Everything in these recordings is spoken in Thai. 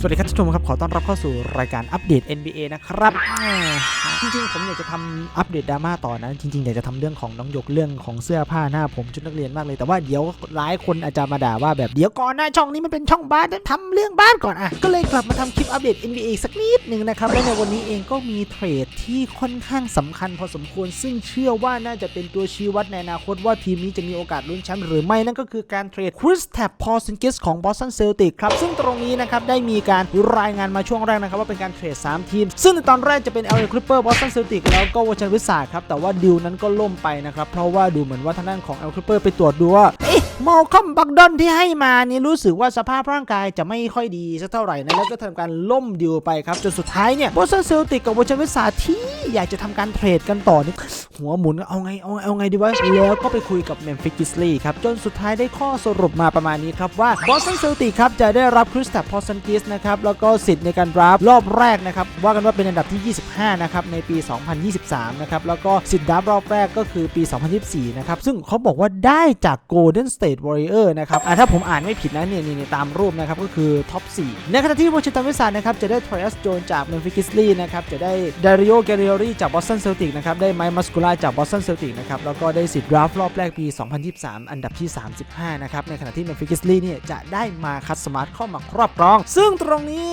สวัสดีครับท่านผู้ชมครับ ขอต้อนรับเข้าสู่รายการอัปเดต NBA นะครับ จริงๆ ผมอยากจะทำอัปเดตดราม่าต่อนะ จริงๆ อยากจะทำเรื่องของน้องยกเรื่องของเสื้อผ้าหน้าผมชุดนักเรียนมากเลย แต่ว่าเดี๋ยวหลายคนอาจจะมาด่าว่าแบบเดี๋ยวก่อนนะช่องนี้มันเป็นช่องบ้านทำเรื่องบ้านก่อนอะ ก็เลยกลับมาทำคลิปอัปเดต NBA สักนิดหนึ่งนะครับ และในวันนี้เองก็มีเทรดที่ค่อนข้างสำคัญพอสมควร ซึ่งเชื่อว่าน่าจะเป็นตัวชี้วัดในอนาคตว่าทีมนี้จะมีโอกาสลุ้นแชมป์หรือไม่ นั่นก็คือการเทรดคริสแทปพอซินกิสของบอสตันเซลติกครับ ซึ่งตรงนี้นะครับได้มีการรายงานมาช่วงแรกนะครับว่าเป็นการเทรด 3 ทีม ซึ่งในตอนแรกจะเป็น LA Clipper Boston Celtics แล้วก็วอชันวิสาครับแต่ว่าดิวนั้นก็ล่มไปนะครับเพราะว่าดูเหมือนว่าทางด้านของ LA Clipper ไปตรวจดูว่าเอ๊ะมอลคอมบักดอนที่ให้มานี่รู้สึกว่าสภาพร่างกายจะไม่ค่อยดีสักเท่าไหร่นะแล้วก็ทำการล่มดิวไปครับจนสุดท้ายเนี่ยบอสตันเซลติกกับวอชันวิสาที่อยากจะทำการเทรดกันต่อนี่หัวหมุนเอาไงเอาไงเอาไงดีวะแล้วก็ไปคุยกับเมมฟิสกิสลีครับจนสุดท้ายได้ข้อสรุปมาประมาณนี้ครับว่าบอสตันเซลติกครับจะได้รับคริสตัปพอซันกิสนะครับแล้วก็สิทธิ์ในการดราฟรอบแรกนะครับว่ากันว่าเป็นอันดับที่ 25 นะครับในปี 2023 นะครับแล้วก็สิทธิ์ดราฟรอบแรกก็คือปี 2024 นะครับซึ่งเขาบอกว่าได้จาก Golden State Warrior นะครับอะถ้าผมอ่านไม่ผิดนะเนี่ยนี่ตามรูปนะครับก็คือท็อป 4 ในขณะที่วอชิงตันวิสานะครับจะได้ทริอัสโจนจากเมมฟิสกิสลีนะครับจะได้ดาริโอแกเรอรี่จากบอสตันเซลติกนะครับได้ไมค์มัสคูล่าจากบอสตันเซลติกนะครับแล้วก็ได้สิทธิ์ดราฟรอบแรกปี 2023 อันดับที่ 35 นะครับในขณะที่เมมฟิสกิสลีเนี่ยจะได้มาคัสมาร์ทเข้ามาครอบครอง ซึ่งตรงนี้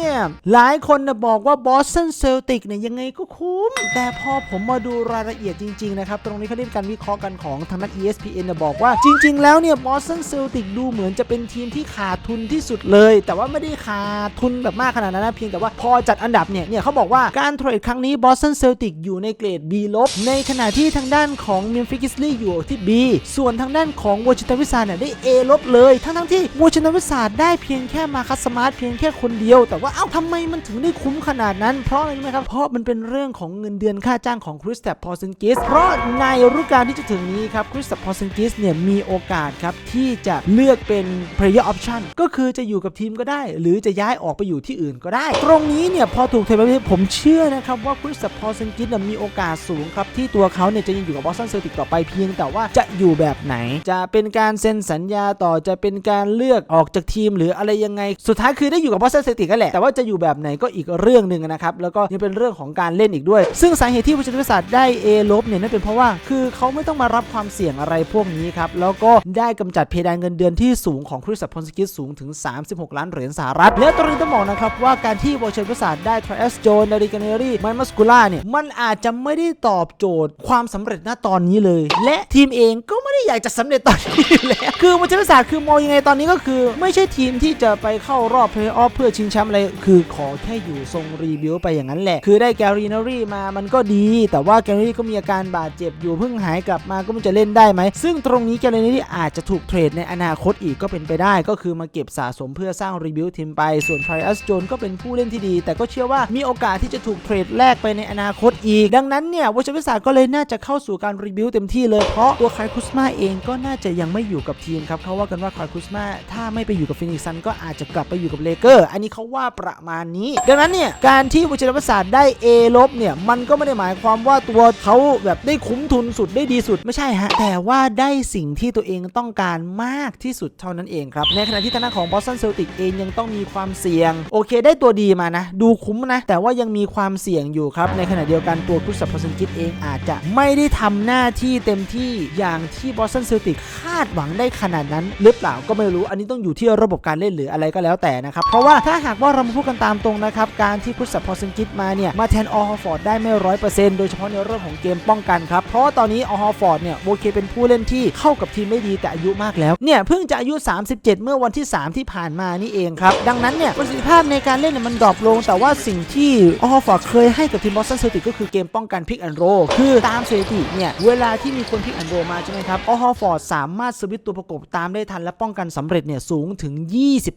หลายคนนะบอกว่าบอสตันเซลติกเนี่ยยังไงก็คุ้ม แต่พอผมมาดูรายละเอียดจริง ๆ นะครับ ตรงนี้เขาได้มีการวิเคราะห์กันของทางด้าน ESPN นะบอกว่าจริง ๆ แล้วเนี่ยบอสตันเซลติกดูเหมือนจะเป็นทีมที่ขาดทุนที่สุดเลย แต่ว่าไม่ได้ขาดทุนแบบมากขนาดนั้นนะเพียงแต่ว่าพอจัดอันดับเนี่ยเนี่ยเขาบอกว่าการเทรดครั้งนี้บอสตันเซลติกอยู่ในเกรด B ลบในขณะที่ทางด้านของเมมฟิกิสลีอยู่ที่ B ส่วนทางด้านของวอชิงตันวิสาเนี่ยได้ A ลบเลย ทั้งทั้งๆที่วอชิงตันวิสาได้เพียงแค่มาคัสมาร์ทเพียงแค่คนเดียวแต่ว่าเอ้าทำไมมันถึงได้คุ้มขนาดนั้น เพราะอะไรรู้ไหมครับ เพราะมันเป็นเรื่องของเงินเดือนค่าจ้างของคริสตัปพอซินกิส เพราะในฤดูกาลที่จะถึงนี้ครับคริสตัปพอซินกิสเนี่ยมีโอกาสครับที่จะเลือกเป็น player option ก็คือจะอยู่กับทีมก็ได้ หรือจะย้ายออกไปอยู่ที่อื่นก็ได้ ตรงนี้เนี่ยพอถูกเทไปผมเชื่อนะครับว่าคริสตัปพอซินกิสมีโอกาสสูงครับที่ตัวเขาเนี่ยจะยังอยู่กับบอสตันเซลติกต่อไปเพียง แต่ว่าจะอยู่แบบไหน จะเป็นการเซ็นสัญญาต่อจะเป็นการเลือกออกจากทีม หรืออะไรยังไงสุดท้ายคือได้อยู่กับบอสตันเซลติกันแหละ แต่ว่าจะอยู่แบบไหนก็อีกเรื่องหนึ่งนะครับ แล้วก็ยังเป็นเรื่องของการเล่นอีกด้วย ซึ่งสาเหตุที่วิชาวิทยาศาสตร์ได้ A ลบเนี่ยนั่นเป็นเพราะว่า คือเขาไม่ต้องมารับความเสี่ยงอะไรพวกนี้ครับ แล้วก็ได้กำจัดเพดานเงินเดือนที่สูงของคริสตัปพอนสกิสสูงถึง 36 ล้านเหรียญสหรัฐ และตรงนี้ต้องบอกนะครับว่าการที่วิชาวิทยาศาสตร์ได้ทริอัสโจนดาริกาเนรีไมมัสคูล่าเนี่ย มันอาจจะไม่ได้ตอบโจทย์ความสำเร็จณตอนนี้เลย และทีมเองก็ไม่ได้อยากจะสำเร็จตอนนี้แล้วคือวิชาวิทยาศาสตร์คือมองยังไงตอนนี้ก็คือ ไม่ใช่ทีมที่จะไปเข้ารอบเพลย์ออฟเพื่อชิงแชมป์อะไรคือขอแค่อยู่ทรงรีบิวไปอย่างนั้นแหละ คือได้แกรีนารีมามันก็ดี แต่ว่าแกรีก็มีอาการบาดเจ็บอยู่เพิ่งหายกลับมาก็มันจะเล่นได้ไหม ซึ่งตรงนี้แกรีนารีอาจจะถูกเทรดในอนาคตอีกก็เป็นไปได้ ก็คือมาเก็บสะสมเพื่อสร้างรีบิวทีมไป ส่วนไทรอัสโจนก็เป็นผู้เล่นที่ดี แต่ก็เชื่อว่ามีโอกาสที่จะถูกเทรดแลกไปในอนาคตอีก ดังนั้นเนี่ยวชวิสาก็เลยน่าจะเข้าสู่การรีบิวเต็มที่เลยเพราะตัวไคลคุสมาเองก็น่าจะยังไม่อยู่กับทีมครับเขาว่ากันว่าไคลคุสมาถ้าไม่ไปอยู่กับฟินิกซันก็อาจจะกลับไปอยู่กับเลเกอร์อันนี้เขาว่าประมาณนี้ ดังนั้นเนี่ยการที่วัชรศาสตร์ได้ A ลบเนี่ยมันก็ไม่ได้หมายความว่าตัวเขาแบบได้คุ้มทุนสุดได้ดีสุดไม่ใช่ฮะแต่ว่าได้สิ่งที่ตัวเองต้องการมากที่สุดเท่านั้นเองครับในขณะที่ทางด้านของบอสตันเซลติกเองยังต้องมีความเสี่ยง โอเค ได้ตัวดีมานะ ดูคุ้มนะ แต่ว่ายังมีความเสี่ยงอยู่ครับ ในขณะเดียวกันตัวคริสตัปพอสกิตเองอาจจะไม่ได้ทำหน้าที่เต็มที่อย่างที่บอสตันเซลติกคาดหวังได้ขนาดนั้น หรือเปล่าก็ไม่รู้อันนี้ต้องอยู่ที่ระบบการเล่นหรืออะไรก็แล้วแต่นะครับ เพราะว่าถ้าหากว่าเรามาพูดกันตามตรงนะครับ การที่คริสตัปพอสกิตมาเนี่ย มาแทนออฮฟอร์ดได้ไม่ร้อยเปอร์เซ็นต์โดยเฉพาะในเรื่องของเกมป้องกันครับ เพราะว่าตอนนี้ออฮฟอร์ดเนี่ยโอเคเป็นผู้เล่นที่เข้ากับทีมไม่ดีแต่อายุมากแล้ว เนี่ยเพิ่งจะอายุ 37 เมื่อวันที่ 3 ที่ผ่านมานี่เองครับ ดังนั้นเนี่ยประสิทธิภาพในการเล่นเนี่ยมันดรอปลง แต่ว่าสิ่งที่ออฮฟอร์ดเคยให้กับทีมบอสตันเซลติกก็คือเกมป้องกันพิกแอนโรคือตามสถิติเนี่ยเวลาที่มีคนพิกแอนโรมาใช่ไหมครับออฮฟอร์ดสามารถสวิตตัวประกบตามได้ทันและป้องกันสำเร็จเนี่ยสูงถึง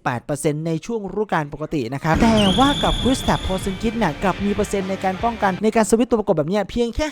28%ในช่วงฤดูกาลปกตินะครับ แต่ว่ากับคริสตัปพซินกิสเนี่ยกับมีเปอร์เซ็นต์ในการป้องกันในการสวิตตัวประกบแบบนี้เพียงแค่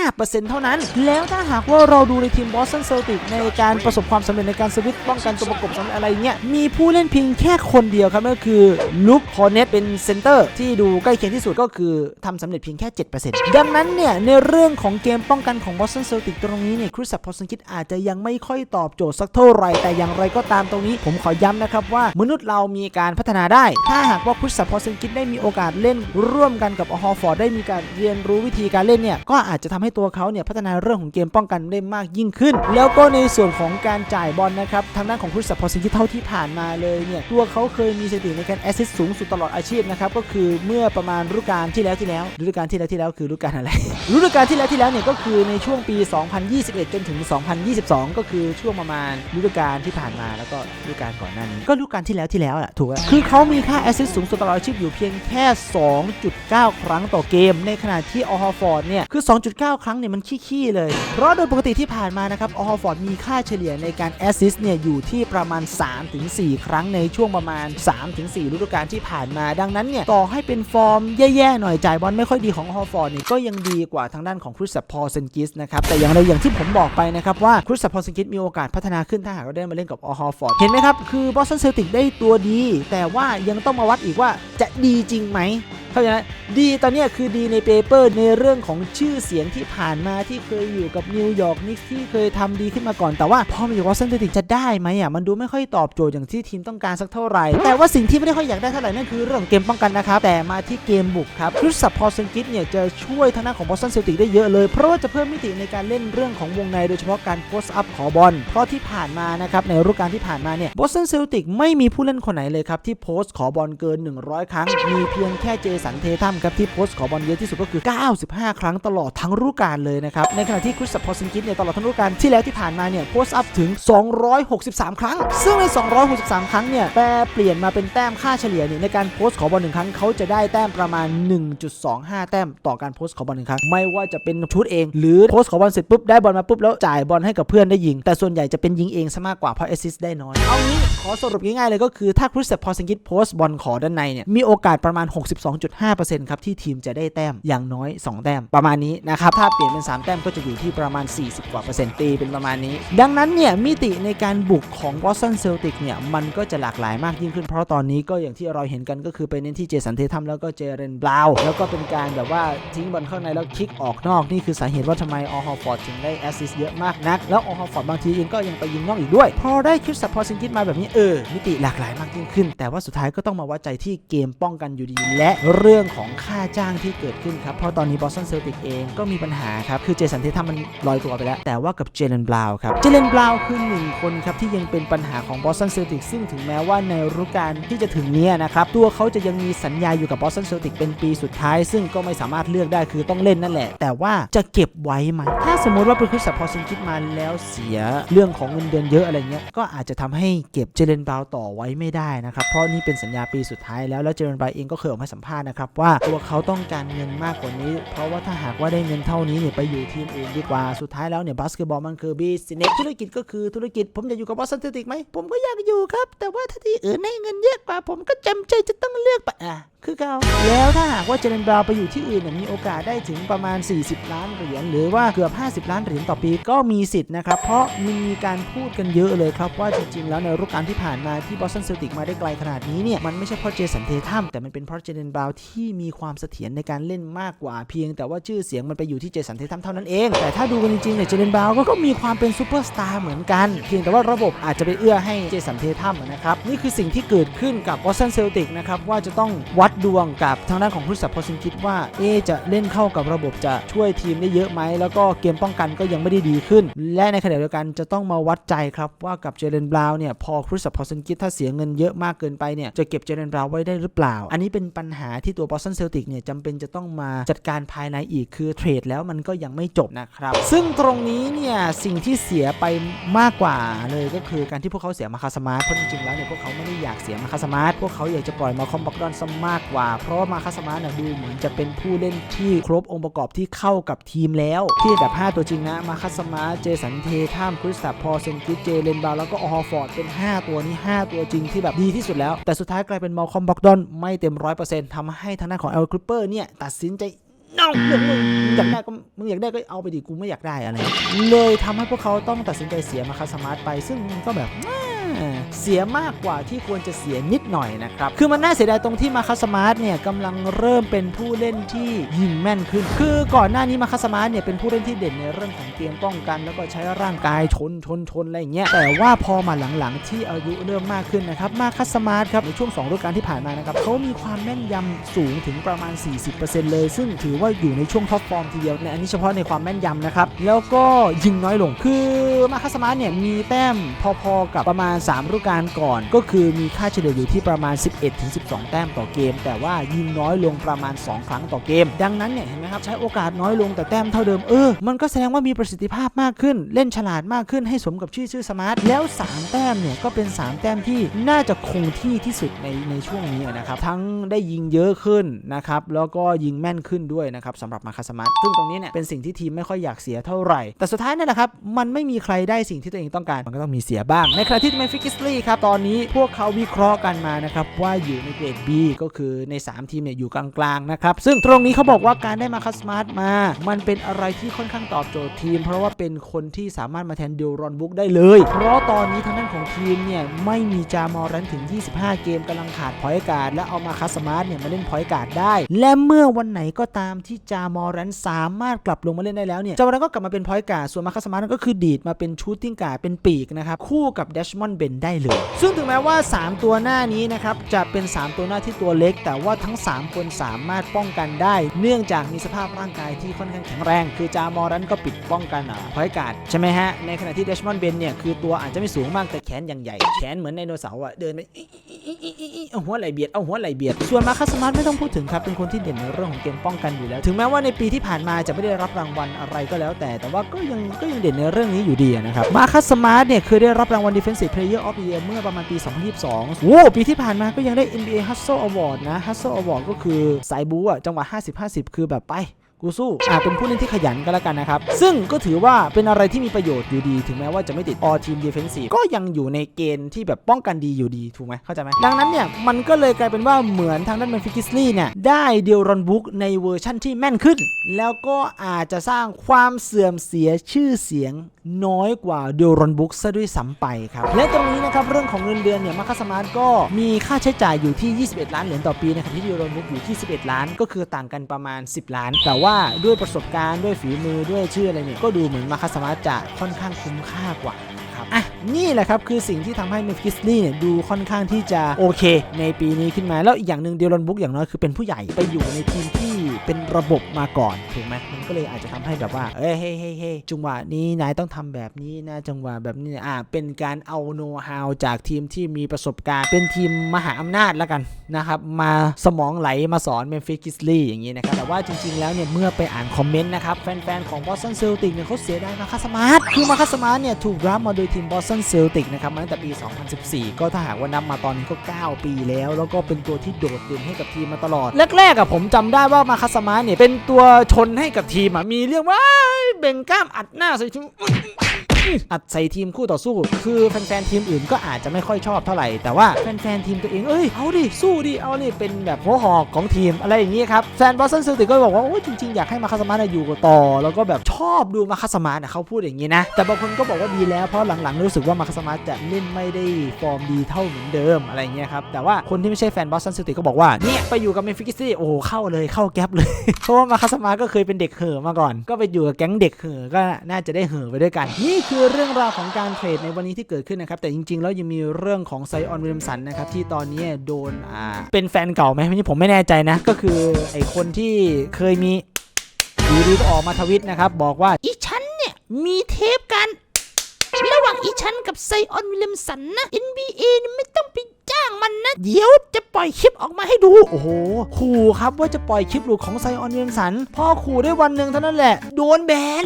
5%เท่านั้น แล้วถ้าหากว่าเราดูในทีมบอสตันเซลติกในการประสบความสำเร็จในการสวิตป้องกันตัวประกบสำเร็จอะไรเงี้ยมีผู้เล่นเพียงแค่คนเดียวครับนั่นก็คือลุคคอร์เนตเป็นเซนเตอร์ที่ดูใกล้เคียงที่สุดก็คือทำสำเร็จเพียงแค่ 7%ดังนั้นเนี่ยในเรื่องของเกมป้องกันของบอสตันเซลติกตรงนี้เนี่ยคริสตัปพซินกิสอาจจะยังไม่ค่อยตอบโจทย์สักเท่าไหร่แต่อย่างไรก็ตามตรงนี้ ผมขอย้ำนะครับว่ามนุษย์เรามีการพัฒนาได้ถ้าหากว่าคริสสัพพอร์เซนกิสได้มีโอกาสเล่นร่วมกันกับอฮอฟอร์ดได้มีการเรียนรู้วิธีการเล่นเนี่ยก็อาจจะทำให้ตัวเขาเนี่ยพัฒนาเรื่องของเกมป้องกันได้มากยิ่งขึ้น แล้วก็ในส่วนของการจ่ายบอลนะครับทางด้านของคริสสัพพอร์เซนกิสเท่าที่ผ่านมาเลยเนี่ยตัวเขาเคยมีสถิติในการแอสซิสต์สูงสุดตลอดอาชีพนะครับก็คือเมื่อประมาณฤดูกาลที่แล้วที่แล้วฤดูกาลที่แล้วที่แล้วคือฤดูกาลอะไรฤดูกาลที่แล้วที่แล้วเนี่ยก็คือในช่วงปี 2021 จนถึง 2022 ก็คือช่วงประมาณฤดูกาลที่ผ่านมาแล้วก็ฤดูกาลก่อนหน้านี้ก็ฤดูกาลที่แล้วที่แล้วแหละถูกไหมคือเขามีคาแอสซิสต์สูงสุดตลอดชีพอยู่เพียงแค่ 2.9 ครั้งต่อเกม ในขณะที่ออฮฟอร์ดเนี่ย คือ 2.9 ครั้งเนี่ยมันขี้ๆเลย เพราะโดยปกติที่ผ่านมานะครับออฮฟอร์ดมีค่าเฉลี่ยในการแอสซิสต์เนี่ยอยู่ที่ประมาณ 3-4 ครั้งในช่วงประมาณ 3-4ฤดูกาลที่ผ่านมา ดังนั้นเนี่ยต่อให้เป็นฟอร์มแย่ๆหน่อยจ่ายบอลไม่ค่อยดีของออฮฟอร์ดเนี่ยก็ยังดีกว่าทางด้านของคริสพอลเซนกิสนะครับแต่อย่างไรอย่างที่ผมบอกไปนะครับว่าคริสพอลเซนกิสมีโอกาสพัฒนาขึ้นถ้าหากเราได้มาเล่นกับออฮฟอร์ดเห็นไหมครับคือบอสตันเซลติกได้ตัวดี แต่ว่ายังต้องมาวัดอีกว่าจะดีจริงไหมเข้าใจไหมดีตอนนี้คือดีในเปเปอร์ในเรื่องของชื่อเสียงที่ผ่านมาที่เคยอยู่กับนิวยอร์กนิกส์ที่เคยทำดีขึ้นมาก่อน แต่ว่าพอมาอยู่วอสตันเซลติกจะได้ไหมอะมันดูไม่ค่อยตอบโจทย์อย่างที่ทีมต้องการสักเท่าไหร่ แต่ว่าสิ่งที่ไม่ได้ค่อยอยากได้เท่าไหร่นั่นคือเรื่องเกมป้องกันนะครับแต่มาที่เกมบุกครับคริสซับพอลเซนกิสเนี่ยจะช่วยทางด้านของบอสตันเซลติกได้เยอะเลยเพราะว่าจะเพิ่มมิติในการเล่นเรื่องของวงในโดยเฉพาะการโพสต์อัพขอบอลเพราะที่ผ่านมานะครับในฤดูกาลที่ผ่านมาเนี่ยบอสตันเซลติกไม่มีผู้เล่นคนไหนเลยครับที่โพสต์ขอบอลเกิน 100 ครั้งมีเพียงแค่เจสันเททัมครับที่โพสต์ขอบอลเยอะที่สุดก็คือ 95 ครั้งตลอดทั้งฤดูกาลเลยนะครับ ในขณะที่คริสตัพอลซินกิสเนี่ยตลอดทั้งฤดูกาลที่แล้วที่ผ่านมาเนี่ยโพสต์อัพถึง 263 ครั้ง ซึ่งใน 263 ครั้งเนี่ยแปลเปลี่ยนมาเป็นแต้มค่าเฉลี่ยเนี่ยในการโพสต์ขอบอลหนึ่งครั้งเขาจะได้แต้มประมาณ 1.25 แต้มต่อการโพสต์ขอบอลหนึ่งครั้งไม่ว่าจะเป็นชุดเอง หรือโพสต์ขอบอลเสร็จปุ๊บได้บอลมาปุ๊บแล้วจ่ายบอลให้กับเพื่อนได้ยิง แต่ส่วนใหญ่จะเป็นยิงเองซะมากกว่าเพราะแอสซิสต์ได้น้อยเอางี้ขอสรุปง่ายๆเลยก็คือถ้าคริสตัพอลซินกิสโพสต์บอลขอด้านในเนี่ยมีโอกาสประมาณ 62.5%ครับที่ทีมจะได้แต้มอย่างน้อย 2 แต้ม ประมาณนี้นะครับถ้าเปลี่ยนเป็น 3 แต้มก็จะอยู่ที่ประมาณ 40 กว่าเปอร์เซ็นต์ตีเป็นประมาณนี้ ดังนั้นเนี่ยมิติในการบุกของ Boston Celtics เนี่ยมันก็จะหลากหลายมากยิ่งขึ้น เพราะตอนนี้ก็อย่างที่เราเห็นกันก็คือไปเน้นที่เจสันเททัมแล้วก็เจเรนบราวแล้วก็เป็นการแบบว่าทิ้งบอลเข้าในแล้วคิกออกนอกนี่คือสาเหตุว่าทำไมออฮอฟอร์ดถึงได้แอสซิสต์เยอะมากนัก แล้วออฮอฟอร์ดบางทีเองก็ยังไปยิงนอกอีกด้วย พอได้คริสพอซิงกิสมาแบบนี้เออมิติหลากหลายมากยิ่งขึ้น แต่ว่าสุดท้ายก็ต้องมาวัดใจที่เกมป้องกันอยู่ดีและเรื่องของค่าจ้างที่เกิดขึ้นครับ เพราะตอนนี้บอสตันเซลติกเองก็มีปัญหาครับ คือเจสันเททัมมันลอยตัวไปแล้ว แต่ว่ากับเจเลนบราวน์ครับ เจเลนบราวน์คือหนึ่งคนครับที่ยังเป็นปัญหาของบอสตันเซลติกซึ่งถึงแม้ว่าในฤดูกาลที่จะถึงนี้นะครับ ตัวเขาจะยังมีสัญญาอยู่กับบอสตันเซลติกเป็นปีสุดท้าย ซึ่งก็ไม่สามารถเลือกได้คือต้องเล่นนั่นแหละ แต่ว่าจะเก็บไว้ไหมถ้าสมมติว่าเป็นคริสพอซินคิดมาแล้วเสียเรื่องของเงินเดือนเยอะอะไรเงี้ยก็อาจจะทำให้เก็บเจเลนบราวน์ต่อไว้ไม่ได้นะครับเพราะนี่เป็นสัญญาปีสุดท้ายแล้วแล้วเจเลนบราวน์เองก็เคยออกมาสัมภาษณ์นะครับว่าตัวเขาต้องการเงินมากกว่านี้ เพราะว่าถ้าหากว่าได้เงินเท่านี้เนี่ยไปอยู่ทีมอื่นดีกว่าสุดท้ายแล้วเนี่ยบาสเกตบอลมันคือบีสิเนธุรกิจก็คือธุรกิจ ผมอยากอยู่กับบอสตันเซติกไหมผมก็อยากอยู่ครับ แต่ว่าถ้าที่อื่นให้เงินเยอะกว่า ผมก็จำใจจะต้องเลือกไปอะคือเขาแล้วถ้าหากว่าเจเรนบราวไปอยู่ที่อื่นเนี่ยมีโอกาสได้ถึงประมาณ 40 ล้านเหรียญหรือว่าเกือบ 50 ล้านเหรียญต่อปีก็มีสิทธิ์นะครับ เพราะมีการพูดกันเยอะเลยครับ ว่าจริงๆ แล้วในฤดูกาลที่ผ่านมาที่บอสตันเซลติกมาได้ไกลขนาดนี้เนี่ยมันไม่ใช่เพราะเจสันเททัมแต่มันเป็นเพราะเจเรนบราวที่มีความเสถียรในการเล่นมากกว่าเพียง แต่ว่าชื่อเสียงมันไปอยู่ที่เจสันเททัมเท่านั้นเอง แต่ถ้าดูกันจริงๆเนี่ยเจเรนบราวก็ก็มีความเป็นซูเปอร์สตาร์เหมือนกัน เพียงแต่ว่าระบบอาจจะไปเอื้อให้เจสันเททัมนะครับนี่คือสิ่งที่เกิดขึ้นกับบอสตันเซลติกนะครับว่าจะต้องวัดดวงกับทางด้านของคริสตัพพอซินคิดว่าเอจะเล่นเข้ากับระบบจะช่วยทีมได้เยอะไหมแล้วก็เกมป้องกันก็ยังไม่ได้ดีขึ้น และในขณะเดียวกันจะต้องมาวัดใจครับว่ากับเจเรนบราวน์เนี่ยพอคริสตัพพอซินคิดถ้าเสียเงินเยอะมากเกินไปเนี่ยจะเก็บเจเรนบราวไว้ได้หรือเปล่า อันนี้เป็นปัญหาที่ตัวบอสตันเซลติกเนี่ยจำเป็นจะต้องมาจัดการภายในอีกคือเทรดแล้วมันก็ยังไม่จบนะครับ ซึ่งตรงนี้เนี่ยสิ่งที่เสียไปมากกว่าเลยก็คือการที่พวกเขาเสียมาคาสมาร์ทเพราะจริงๆแล้วเนี่ยพวกเขาไม่ได้อยากเสียมาคาสมาร์ทพวกเขาอยากจะปล่อยมาคอมบักดอนซะมากกว่า เพราะว่ามาคาสมาร์ทเนี่ยดูเหมือนจะเป็นผู้เล่นที่ครบองค์ประกอบที่เข้ากับทีมแล้ว ที่แบบ 5 ตัวจริงนะมาคัสมาร์ทเจสันเทท่ามคริสตัพพอลเซนกิสเจเลนบาแล้วก็ออฟอร์ดเป็น 5 ตัวนี้ 5 ตัวจริงที่แบบดีที่สุดแล้ว แต่สุดท้ายกลายเป็นมอลคอมบักดอนไม่เต็ม100%ทำใให้ทางด้านของเอลคลิปเปอร์เนี่ยตัดสินใจนองเรื่องมึงอยากได้ก็มึงอยากได้ก็เอาไปดิกูไม่อยากได้อะไร เลยทำให้พวกเขาต้องตัดสินใจเสียมาคาสมาร์ทไป ซึ่งก็แบบ เสียมากกว่าที่ควรจะเสียนิดหน่อยนะครับ คือมันน่าเสียดายตรงที่มาคัสมาร์ทเนี่ยกำลังเริ่มเป็นผู้เล่นที่ยิงแม่นขึ้น คือก่อนหน้านี้มาคัสมาร์ทเนี่ยเป็นผู้เล่นที่เด่นในเรื่องของเกมป้องกัน แล้วก็ใช้ร่างกายชนชนชนอะไรอย่างเงี้ย แต่ว่าพอมาหลังๆ ที่อายุเริ่มมากขึ้นนะครับ มาคัสมาร์ทครับในช่วง2ฤดูกาลที่ผ่านมานะครับเขามีความแม่นยำสูงถึงประมาณ 40%เลย ซึ่งถือว่าอยู่ในช่วงท็อปฟอร์มทีเดียวในอันนี้เฉพาะในความแม่นยำนะครับ แล้วก็ยิงน้อยลง คือมาคัสมาร์ทเนี่ยมีแต้มพอๆกับประมาณ3ฤดูกาลก่อน ก็คือมีค่าเฉลี่ยอยู่ที่ประมาณ 11-12 แต้มต่อเกม แต่ว่ายิงน้อยลงประมาณ 2 ครั้งต่อเกม ดังนั้นเนี่ยเห็นไหมครับ ใช้โอกาสน้อยลงแต่แต้มเท่าเดิม เออ มันก็แสดงว่ามีประสิทธิภาพมากขึ้น เล่นฉลาดมากขึ้นให้สมกับชื่อชื่อสมาร์ท แล้ว 3 แต้มเนี่ยก็เป็น 3 แต้มที่น่าจะคงที่ที่สุดในในช่วงนี้นะครับ ทั้งได้ยิงเยอะขึ้นนะครับ แล้วก็ยิงแม่นขึ้นด้วยนะครับสำหรับมาคาสมาร์ท ซึ่งตรงนี้เนี่ยเป็นสิ่งที่ทีมไม่ค่อยอยากเสียเท่าไหร่ แต่สุดท้ายนั่นแหละครับ มันไม่มีใครได้สิ่งที่ตัวเองต้องการ มันก็ต้องมีเสียบ้าง ในขณะที่เมฟิกิสลีครับตอนนี้พวกเขาวิเคราะห์กันมานะครับว่าอยู่ในเกรด B ก็คือใน 3 ทีมเนี่ยอยู่กลางๆนะครับซึ่งตรงนี้เขาบอกว่าการได้มาคัสมาร์ทมา มันเป็นอะไรที่ค่อนข้างตอบโจทย์ทีม เพราะว่าเป็นคนที่สามารถมาแทนเดลรอนบุ๊กได้เลย เพราะตอนนี้ทางด้านของทีมเนี่ยไม่มีจามอรันถึง 25 เกมกำลังขาดพอยต์การ์ดและเอามาคัสมาร์ทเนี่ยมาเล่นพอยต์การ์ดได้ และเมื่อวันไหนก็ตามที่จามอรันสามารถกลับลงมาเล่นได้แล้วเนี่ยจามอรันก็กลับมาเป็นพอยต์การ์ดส่วนมาคัสมาร์ทก็คือดีดมาเป็นชูตติ้งการ์ดเป็นปีกนะครับคู่กับเดชมอนเบนได้เลย ซึ่งถึงแม้ว่า 3 ตัวหน้านี้นะครับจะเป็น 3 ตัวหน้าที่ตัวเล็ก แต่ว่าทั้ง 3 คนสามารถป้องกันได้ เนื่องจากมีสภาพร่างกายที่ค่อนข้างแข็งแรง คือจามอรันก็ปิดป้องกันอะพอยการ์ดใช่ไหมฮะ ในขณะที่เดชมอนเบนเนี่ยคือตัวอาจจะไม่สูงมากแต่แขนอย่างใหญ่ แขนเหมือนไดโนเสาร์อะเดินไปอิอิอิอิอิอิเอาหัวไหลเบียดเอาหัวไหลเบียด ส่วนมาคัสมาร์ทไม่ต้องพูดถึงครับเป็นคนที่เด่นในเรื่องของเกมป้องกันอยู่แล้ว ถึงแม้ว่าในปีที่ผ่านมาจะไม่ได้รับรางวัลอะไรก็แล้วแต่ แต่ว่าก็ยังก็ยังเด่นในเรื่องนี้อยู่ดีนะครับมาคัสมาร์ทเนี่ยเคยได้รับรางวัล Defensive Player of NBA เมื่อประมาณปี 2022โอ้ปีที่ผ่านมาก็ยังได้ NBA Hustle Award นะ Hustle Award ก็คือสายบู๊อะจังหวะ 50-50 คือแบบไป กูสู้อ่าเป็นผู้เล่นที่ขยันก็แล้วกันนะครับ ซึ่งก็ถือว่าเป็นอะไรที่มีประโยชน์อยู่ดี ถึงแม้ว่าจะไม่ติด All Team Defensive ก็ยังอยู่ในเกณฑ์ที่แบบป้องกันดีอยู่ดี ถูกไหมเข้าใจไหมดังนั้นเนี่ย มันก็เลยกลายเป็นว่าเหมือนทางด้านแมนฟิกิสลี่เนี่ย ได้เดียรอนบุ๊กในเวอร์ชั่นที่แม่นขึ้น แล้วก็อาจจะสร้างความเสื่อมเสียชื่อเสียงน้อยกว่าเดรอนบุ๊กซะด้วยซ้ำไปครับและตรงนี้นะครับเรื่องของเงินเดือนเนี่ยมาคัสมาร์ทก็มีค่าใช้จ่ายอยู่ที่ 21 ล้านเหรียญต่อปีนะครับที่เดรอนบุ๊กอยู่ที่ 11 ล้าน ก็คือต่างกันประมาณ 10 ล้าน แต่ว่าด้วยประสบการณ์ด้วยฝีมือด้วยชื่ออะไรเนี่ยก็ดูเหมือนมาคัสมาจะค่อนข้างคุ้มค่ากว่าครับอะนี่แหละครับคือสิ่งที่ทำให้เมฟิสลี่เนี่ยดูค่อนข้างที่จะโอเค ในปีนี้ขึ้นมาแล้วอีกอย่างหนึ่งเดลอนบุ๊กอย่างน้อยคือเป็นผู้ใหญ่ไปอยู่ในทีมที่เป็นระบบมาก่อนถูกไหมก็เลยอาจจะทำให้แบบว่า เอ้ยเฮ้ยเฮ้ยเฮ้ยจังหวะนี้นายต้องทำแบบนี้นะ จังหวะแบบนี้อะเป็นการเอาโน้ตฮาวจากทีมที่มีประสบการณ์ เป็นทีมมหาอำนาจแล้วกันนะครับ มาสมองไหลมาสอนเมฟิสลี่อย่างนี้นะครับ แต่ว่าจริงๆแล้วเนี่ย เมื่อไปอ่านคอมเมนต์นะครับ แฟนๆ ของบอสตันเซลติกเนี่ยเขาเสียดายมาคัสมาร์ทคือมาคัสมาร์ทเนี่ย ถูกรับมาโดยทีมบอสตันเซลติกนะครับมาตั้งแต่ปี 2014 ก็ถ้าหากว่านับมาตอนนี้ก็ 9 ปีแล้ว แล้วก็เป็นตัวที่โดดเด่นให้กับทีมมาตลอดแรกๆอะผมจำได้ว่ามาคัสมาร์ทเนี่ยเป็นตัวชนให้กับทีมอะมีเรื่องว่าเบ่งกล้ามอัดหน้าใส่ชุ อัดใส่ทีมคู่ต่อสู้ คือแฟนๆทีมอื่นก็อาจจะไม่ค่อยชอบเท่าไหร่ แต่ว่าแฟนๆทีมตัวเองเอ้ยเอาดิสู้ดิเอาดิเป็นแบบหัวหอกของทีมอะไรอย่างนี้ครับแฟนบอสตันซิลติกก็บอกว่าโอ้ยจริงๆอยากให้มาคาสมานะอยู่ต่อ แล้วก็แบบชอบดูมาคาสมานะเขาพูดอย่างนี้นะ แต่บางคนก็บอกว่าดีแล้วเพราะหลังๆ รู้สึกว่ามาคาสมาจะเล่นไม่ได้ฟอร์มดีเท่าเหมือนเดิมอะไรอย่างเงี้ยครับแต่ว่าคนที่ไม่ใช่แฟนบอสตันซิลติกก็บอกว่าเนี่ยไปอยู่กับเมฟิกิซี่โอ้เข้าเลยเข้าแก๊ปเลยเพราะว่ามาคาสมาก็เคยเป็นเด็กเห่อมาก่อน ก็ไปอยู่กับแก๊งเด็กเห่อก็น่าจะได้เห่อไปด้วยกันนี่คคือเรื่องราวของการเทรดในวันนี้ที่เกิดขึ้นนะครับ แต่จริงๆ แล้วยังมีเรื่องของไซออนวิลเลมสันนะครับ ที่ตอนนี้โดนอ่าเป็นแฟนเก่าไหมนี่ผมไม่แน่ใจนะ ก็คือไอคนที่เคยมีอยู่ดีก็ออกมาทวิตนะครับ บอกว่าอีฉันเนี่ย มีเทปกัน ระหว่างอีฉันกับไซออนวิลเลมสันนะ NBA ไม่ต้องไป จ้างมันนะ เดี๋ยวจะปล่อยคลิปออกมาให้ดู โอ้โหขู่ครับว่าจะปล่อยคลิปหลุดของไซออนวิลเลมสัน พ่อขู่ได้วันหนึ่งเท่านั้นแหละ โดนแบน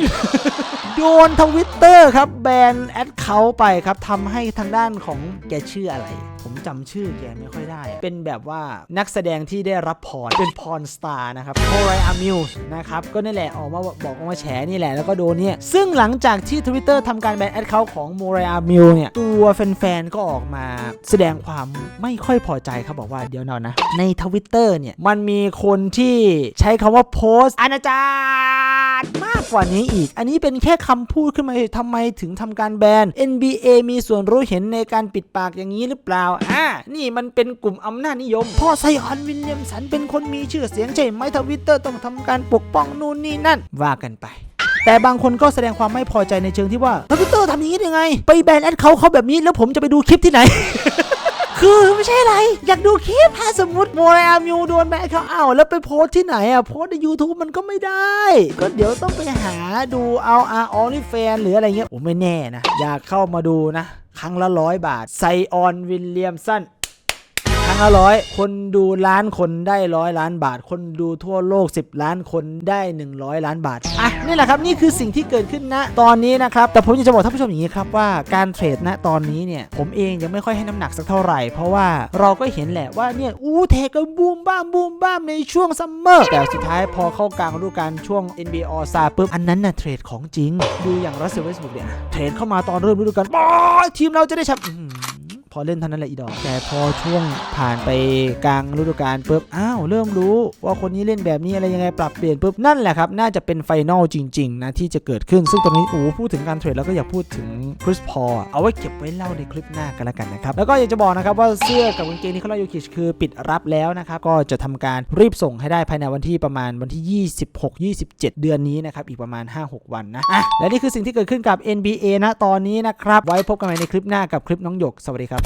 โดนทวิตเตอร์ครับแบนแอดเขาไปครับทำให้ทางด้านของแกชื่ออะไรผมจำชื่อแกไม่ค่อยได้ เป็นแบบว่านักแสดงที่ได้รับพร เป็นพรสตาร์นะครับโ o ไรอามิลนะครับ ก็นี่แหละออกมาบอกออกมาแฉนี่แหละ แล้วก็โดนเนี่ย ซึ่งหลังจากที่ Twitter ทำการแบนแอดเคาท์ของโ o ไรอามิลเนี่ย ตัวแฟนๆ ก็ออกมาแสดงความไม่ค่อยพอใจครับบอกว่าเดี๋ยวนอยนะ ในทวิตเตอร์เนี่ย มันมีคนที่ใช้คำว่าโพสอนาจารมากกว่านี้อีก อันนี้เป็นแค่คำพูดขึ้นมาทำไมถึงทำการแบน NBA มีส่วนรู้เห็นในการปิดปากอย่างนี้หรือเปล่า อ่า นี่มันเป็นกลุ่มอำนาจนิยม พ่อไซออนวินเลียมสันเป็นคนมีชื่อเสียงใช่ไหมทวิตเตอร์ต้องทำการปกป้องนู่นนี่นั่น ว่ากันไปแต่บางคนก็แสดงความไม่พอใจในเชิงที่ว่าทวิตเตอร์ทำอย่างนี้ได้ไง ไปแบนแอดเขาเขาแบบนี้แล้วผมจะไปดูคลิปที่ไหน คือไม่ใช่อะไร อยากดูคลิปถ้าสมมติโมรามิวโดนแบนเขาเอาแล้วไปโพสที่ไหนอะโพสใน YouTube มันก็ไม่ได้ ก็เดี๋ยวต้องไปหาดูเอาอาออลิแฟนหรืออะไรเงี้ยโอ้ไม่แน่นะ อยากเข้ามาดูนะ ครั้งละร้อยบาทไซออนวิลเลียมสัน งละร้อย คนดูล้านคนได้ร้อยล้านบาท คนดูทั่วโลก 10 ล้านคนได้ 100 ล้านบาท อะนี่แหละครับ นี่คือสิ่งที่เกิดขึ้นนะตอนนี้นะครับ แต่ผมอยากจะบอกท่านผู้ชมอย่างนี้ครับว่าการเทรดนะตอนนี้เนี่ย ผมเองยังไม่ค่อยให้น้ำหนักสักเท่าไหร่ เพราะว่าเราก็เห็นแหละว่าเนี่ย อู้เทกันบูมบ้ามบูมบ้ามในช่วงซัมเมอร์ แต่สุดท้ายพอเข้ากลางฤดูกาลช่วง NBA All Star ปุ๊บ อันนั้นน่ะเทรดของจริง ดูอย่างรัสเซลเวสบุกเนี่ย เทรดเข้ามาตอนเริ่มฤดูกาลบอยทีมเราจะได้แชมป์ อื้อหือพอเล่นเท่านั้นแหละอีดอก แต่พอช่วงผ่านไปกลางฤดูกาลปุ๊บอ้าวเริ่มรู้ว่าคนนี้เล่นแบบนี้อะไรยังไงปรับเปลี่ยนปุ๊บนั่นแหละครับ น่าจะเป็นไฟนอลจริง ๆ นะ ที่จะเกิดขึ้นซึ่งตรงนี้โอ้พูดถึงการเทรดแล้วก็อยากพูดถึงคริสพอเอาไว้เก็บไว้เล่าในคลิปหน้ากันละกันนะครับแล้วก็อยากจะบอกนะครับว่าเสื้อกับกางเกงที่เขาเล่ายูคิชคือปิดรับแล้วนะครับก็จะทำการรีบส่งให้ได้ภายในวันที่ประมาณวันที่ 26-27 เดือนนี้นะครับอีกประมาณ 5-6 วันนะอะและนี่คือสิ่งที่เกิดขึ้นกับ NBA นะตอนนี้นะครับไว้พบกันใหม่ในคลิปหน้ากับคลิปน้องหยกสวัสดีครับ